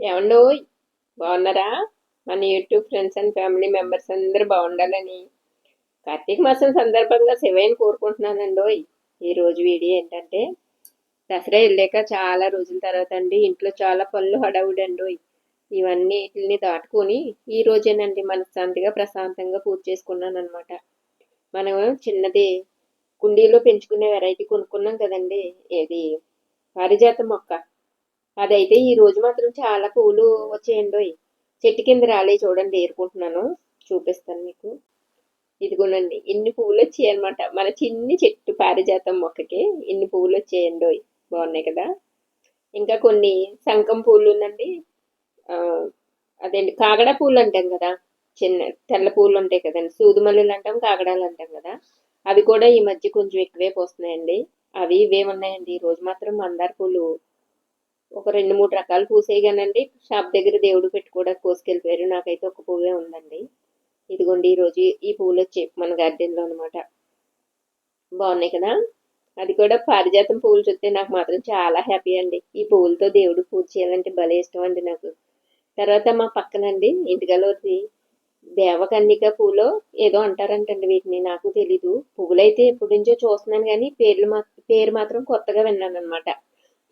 ఏమండో బాగున్నారా? మన YouTube friends and family members అందరూ బాగుండాలని కార్తీక మాసం సందర్భంగా శివయ్యని కోరుకుంటున్నానండి ఈ రోజు వీడియో ఏంటంటే దసరా వెళ్ళాక చాలా రోజుల తర్వాత అండి ఇంట్లో చాలా పనులు హడావుడండోయ్ ఇవన్నీ వీటిని దాటుకొని ఈ రోజేనండి మనశ్శాంతిగా ప్రశాంతంగా పూజ చేసుకున్నాను అనమాట మనం చిన్నది కుండీలో పెంచుకునే వెరైటీ కొనుక్కున్నాం కదండి ఏది? పారిజాత మొక్క. అదైతే ఈ రోజు మాత్రం చాలా పూలు వచ్చేయండి చెట్టు కింద రాలే చూడండి ఏరుకుంటున్నాను. చూపిస్తాను మీకు. ఇదిగోనండి ఇన్ని పువ్వులు వచ్చాయి అనమాట మన చిన్ని చెట్టు పారిజాతం మొక్కకి ఇన్ని పువ్వులు వచ్చేయండి బాగున్నాయి కదా? ఇంకా కొన్ని శంఖం పూలు ఉందండి. అదేంటి కాగడ పూలు అంటాం కదా? చిన్న తెల్ల పూలు ఉంటాయి కదండి. సూదుమల్లులు అంటాం కాగడాలు అంటాం కదా? అవి కూడా ఈ మధ్య కొంచెం ఎక్కువే పోస్తున్నాయండి. అవి ఇవే ఉన్నాయండి. ఈ రోజు మాత్రం మందార పూలు ఒక రెండు మూడు రకాలు పూసేయగానండి. షాప్ దగ్గర దేవుడు పెట్టుకోవడానికి కోసుకెళ్ళిపోయారు. నాకైతే ఒక పువ్వే ఉందండి. ఇదిగోండి ఈరోజు ఈ పువ్వులు వచ్చి మన గార్డెన్లో అనమాట బాగున్నాయి కదా? అది కూడా పారిజాతం పువ్వులు చూస్తే నాకు మాత్రం చాలా హ్యాపీ అండి. ఈ పువ్వులతో దేవుడు పూజ చేయాలంటే భలే ఇష్టం అండి నాకు. తర్వాత మా పక్కనండి ఇంటికలోది దేవకన్నిక పూలో ఏదో అంటారంటండి వీటిని. నాకు తెలీదు. పువ్వులైతే ఎప్పటి నుంచో చూస్తున్నాను కానీ పేర్లు మా పేరు మాత్రం కొత్తగా విన్నాను అనమాట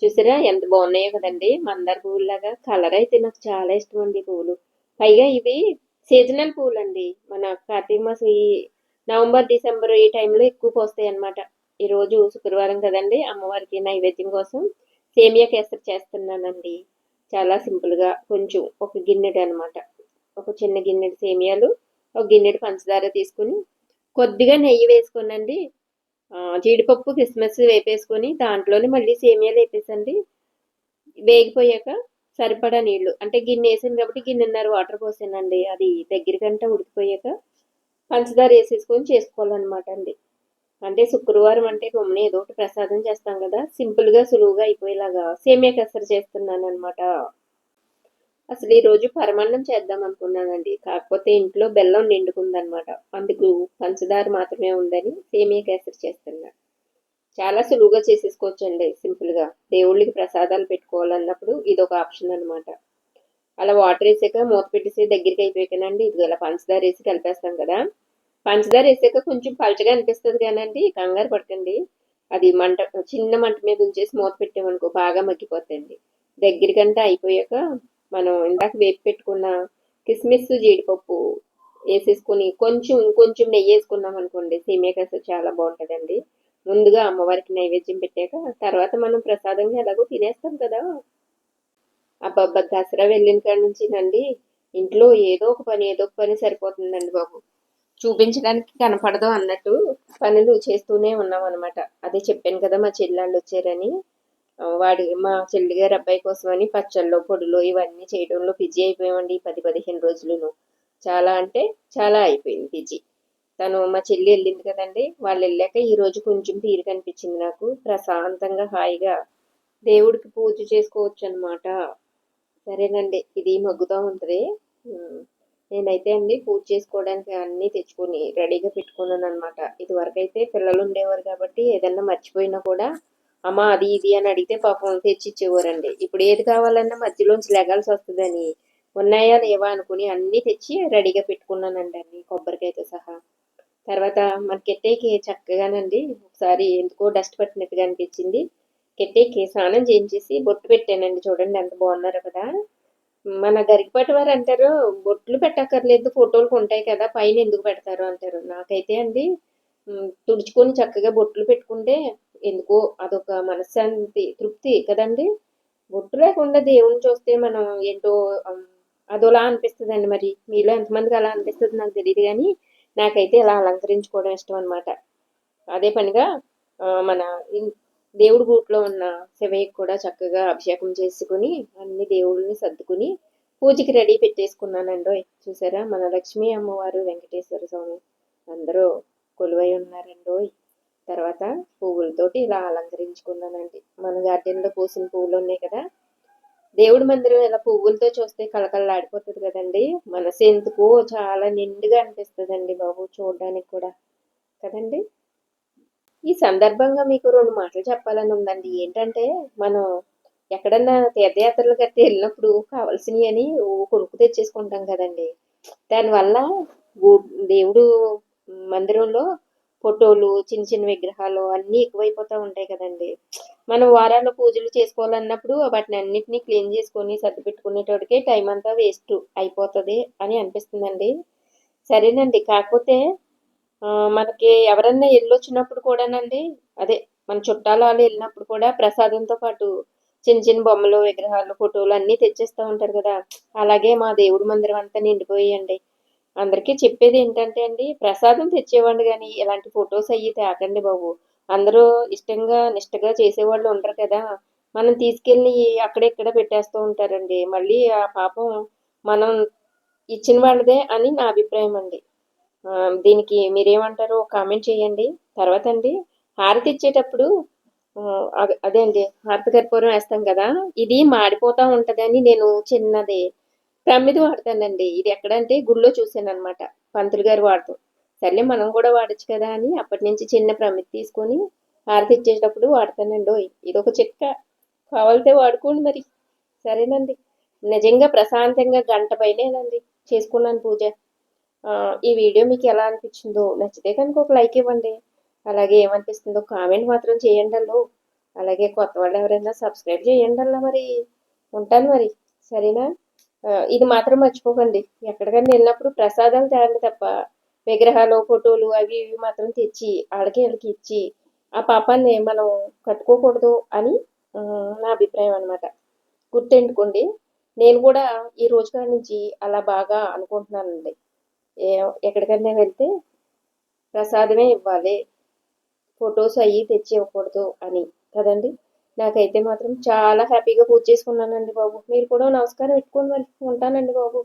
చూసారా? ఎంత బాగున్నాయో కదండి. మందార పువ్వులాగా కలర్ అయితే నాకు చాలా ఇష్టం అండి పువ్వులు. పైగా ఇవి సీజనల్ పువ్వులు అండి మన కార్తీక మాసం ఈ నవంబర్ డిసెంబర్ ఈ టైంలో ఎక్కువ పోస్తాయి అన్నమాట. ఈరోజు శుక్రవారం కదండి. అమ్మవారికి నైవేద్యం కోసం సేమియా కేసరి చేస్తున్నానండి. చాలా సింపుల్గా కొంచెం ఒక గిన్నెడు అన్నమాట. ఒక చిన్న గిన్నెడు సేమియాలు ఒక గిన్నెడు పంచదార తీసుకుని కొద్దిగా నెయ్యి వేసుకోనండి. జీడిపప్పు కిస్మిస్ వేపేసుకొని దాంట్లోనే మళ్ళీ సేమియాలు వేపేసండి వేగిపోయాక సరిపడా నీళ్ళు అంటే గిన్నె వేసాను కాబట్టి గిన్నెన్నర వాటర్ పోసానండి. అది దగ్గరికంటే ఉడికిపోయాక పంచదార వేసేసుకొని చేసుకోవాలన్నమాట అండి. అంటే శుక్రవారం అంటే గమ్మున ఏదో ఒకటి ప్రసాదం చేస్తాం కదా. సింపుల్గా సులువుగా అయిపోయేలాగా. సేమియా కసరు చేస్తున్నాను అనమాట అసలు ఈ రోజు పరమాన్నం చేద్దాం అనుకున్నానండి. కాకపోతే ఇంట్లో బెల్లం నిండుకుందనమాట. అందుకు పంచదార మాత్రమే ఉందని సేమియా కేసరి చేస్తున్నా. చాలా సులువుగా చేసేసుకోవచ్చండి సింపుల్గా. దేవుళ్ళకి ప్రసాదాలు పెట్టుకోవాలన్నప్పుడు ఇది ఒక ఆప్షన్ అనమాట అలా వాటర్ వేసాక మూత పెట్టేసి దగ్గరికి అయిపోయాకనండి. ఇది ఇలా పంచదార వేసి కలిపేస్తాం కదా. పంచదార వేసాక కొంచెం పలచగా అనిపిస్తుంది కానండి కంగారు పడకండి. అది మంట చిన్న మంట మీద ఉంచేసి మూత పెట్టామనుకో బాగా మగ్గిపోతుంది దగ్గరికంటే అయిపోయాక మనం ఇందాక వేపి పెట్టుకున్న కిస్మిస్ జీడిపప్పు వేసేసుకుని కొంచెం కొంచెం నెయ్యి వేసుకున్నాం అనుకోండి సేమియా కస చాలా బాగుంటుందండి. ముందుగా అమ్మవారికి నైవేద్యం పెట్టాక తర్వాత మనం ప్రసాదంగా ఎలాగో తినేస్తాం కదా. అబ్బబ్బా దసరా వెళ్ళిన కాడి నుంచి నండి ఇంట్లో ఏదో ఒక పని ఏదో ఒక పని సరిపోతుందండి బాబు. చూపించడానికి కనపడదు అన్నట్టు పనులు చేస్తూనే ఉన్నాం అనమాట అదే చెప్పాను కదా మా చెల్లెళ్ళు వచ్చారని. వాడి మా చెల్లి గారి అబ్బాయి కోసమని పచ్చళ్ళు పొడులు ఇవన్నీ చేయడంలో బిజీ అయిపోయామండి పది పదిహేను రోజులను. చాలా అంటే చాలా అయిపోయింది బిజీ. తను మా చెల్లి వెళ్ళింది కదండి. వాళ్ళు వెళ్ళాక ఈరోజు కొంచెం తీరిక అనిపించింది నాకు. ప్రశాంతంగా హాయిగా దేవుడికి పూజ చేసుకోవచ్చు అనమాట సరేనండి ఇది మగ్గుతూ ఉంటుంది. నేనైతే అండి పూజ చేసుకోవడానికి అన్నీ తెచ్చుకొని రెడీగా పెట్టుకున్నాను అనమాట ఇది వరకు అయితే పిల్లలు ఉండేవారు కాబట్టి ఏదన్నా మర్చిపోయినా కూడా అమ్మ అది ఇది అని అడిగితే పాపం తెచ్చి ఇచ్చేవారండి ఇప్పుడు ఏది కావాలన్నా మధ్యలోంచి లెగాల్సి వస్తుందని. ఉన్నాయా లేవా అనుకుని అన్నీ తెచ్చి రెడీగా పెట్టుకున్నానండి అన్ని కొబ్బరికాయతో సహా. తర్వాత మన కెట్టేకి చక్కగానండి ఒకసారి ఎందుకో డస్ట్ పట్టినట్టుగా అనిపించింది. కెట్టేకి స్నానం చేయించేసి బొట్టు పెట్టానండి. చూడండి ఎంత బాగున్నారు కదా. మన గరికపాటి వారు అంటారు బొట్లు పెట్టక్కర్లేదు ఫోటోలు ఉంటాయి కదా పైన ఎందుకు పెడతారు? అంటారు. నాకైతే అండి తుడుచుకొని చక్కగా బొట్లు పెట్టుకుంటే ఎందుకో అదొక మనశ్శాంతి తృప్తి కదండి? బొట్టు లేకుండా దేవుని చూస్తే మనం ఏంటో ఉమ్, అదోలా అనిపిస్తుందండి మరి. మీలో ఎంతమందికి అలా అనిపిస్తుంది నాకు తెలియదు కానీ నాకైతే ఇలా అలంకరించుకోవడం ఇష్టం అనమాట అదే పనిగా మన దేవుడి గూట్లో ఉన్న శివయ్యకి కూడా చక్కగా అభిషేకం చేసుకుని అన్ని దేవుళ్ళని సర్దుకుని పూజకి రెడీ పెట్టేసుకున్నానండి చూసారా? మన లక్ష్మీ అమ్మవారు వెంకటేశ్వర స్వామి అందరూ కొలువై ఉన్నారండోయ్. తర్వాత పువ్వులతోటి ఇలా అలంకరించుకున్నానండి. మన గార్డెన్లో పూసిన పువ్వులు ఉన్నాయి కదా. దేవుడి మందిరం ఇలా పువ్వులతో చూస్తే కళకళలాడిపోతుంది కదండి. మనసు ఎందుకు చాలా నిండుగా అనిపిస్తుందండి బాబు చూడడానికి కూడా. కదండి? ఈ సందర్భంగా మీకు రెండు మాటలు చెప్పాలని ఉందండి. ఏంటంటే మనం ఎక్కడన్నా తీర్థయాత్రలు కట్టి వెళ్ళినప్పుడు కావాల్సినవి అని కొనుక్కు తెచ్చేసుకుంటాం కదండి. దానివల్ల దేవుడు మందిరంలో ఫోటోలు చిన్న చిన్న విగ్రహాలు అన్నీ ఎక్కువైపోతూ ఉంటాయి కదండి. మనం వారాల్లో పూజలు చేసుకోవాలన్నప్పుడు వాటిని అన్నిటినీ క్లీన్ చేసుకొని సర్ది పెట్టుకునేటోడికే టైం అంతా వేస్ట్ అయిపోతుంది అని అనిపిస్తుందండి. సరేనండి కాకపోతే మనకి ఎవరన్నా వెళ్ళొచ్చినప్పుడు కూడానండి అదే మన చుట్టాలు వాళ్ళు వెళ్ళినప్పుడు కూడా ప్రసాదంతో పాటు చిన్న చిన్న బొమ్మలు విగ్రహాలు ఫోటోలు అన్నీ తెచ్చేస్తూ ఉంటారు కదా. అలాగే మా దేవుడి మందిరం అంతా నిండిపోయండి అందరికీ చెప్పేది ఏంటంటే అండి ప్రసాదం తెచ్చేవాడు కానీ ఇలాంటి ఫొటోస్ అయ్యి తేకండి బాబు. అందరూ ఇష్టంగా నిష్టగా చేసేవాళ్ళు ఉండరు కదా. మనం తీసుకెళ్ళి అక్కడెక్కడ పెట్టేస్తూ ఉంటారండి. మళ్ళీ ఆ పాపం మనం ఇచ్చిన వాళ్ళదే అని నా అభిప్రాయం అండి. దీనికి మీరేమంటారో కామెంట్ చేయండి. తర్వాత అండి హారతి ఇచ్చేటప్పుడు అదే అండి హారతి కర్పూరం వేస్తాం కదా. ఇది మాడిపోతూ ఉంటుందని నేను చిన్నది. ప్రమిది వాడతానండి. ఇది ఎక్కడంటే గుళ్ళో చూసాను అనమాట పంతులు గారు వాడతాం. సర్లే మనం కూడా వాడచ్చు కదా అని అప్పటి నుంచి చిన్న ప్రమిది తీసుకొని హారతి ఇచ్చేటప్పుడు వాడతానండి. ఇది ఒక చిట్క. కావాలితే వాడుకోండి మరి. సరేనండి. నిజంగా ప్రశాంతంగా గంట పైనేనండి చేసుకున్నాను పూజ. ఈ వీడియో మీకు ఎలా అనిపించిందో నచ్చితే కనుక ఒక లైక్ ఇవ్వండి. అలాగే ఏమనిపిస్తుందో కామెంట్ మాత్రం చేయండి అల్లో. అలాగే కొత్త వాళ్ళు ఎవరైనా సబ్స్క్రైబ్ చేయండి అలా మరి. ఉంటాను మరి. సరేనా? ఇది మాత్రం మర్చిపోకండి. ఎక్కడికైనా వెళ్ళినప్పుడు ప్రసాదాలు తేండి తప్ప. విగ్రహాలు ఫోటోలు అవి ఇవి మాత్రం తెచ్చి ఆడకి వీళ్ళకి ఇచ్చి ఆ పాపాన్ని మనం కట్టుకోకూడదు అని నా అభిప్రాయం అనమాట గుర్తెంటుకోండి. నేను కూడా ఈ రోజు కాడి నుంచి అలా బాగా అనుకుంటున్నానండి. ఎక్కడికైనా వెళ్తే ప్రసాదమే ఇవ్వాలి. ఫొటోస్ అయ్యి తెచ్చి ఇవ్వకూడదు అని. కదండి? నాకైతే మాత్రం చాలా హ్యాపీగా పూజ చేసుకున్నానండి బాబు. మీరు కూడా నమస్కారం పెట్టుకోండి మరి ఉంటానండి బాబు.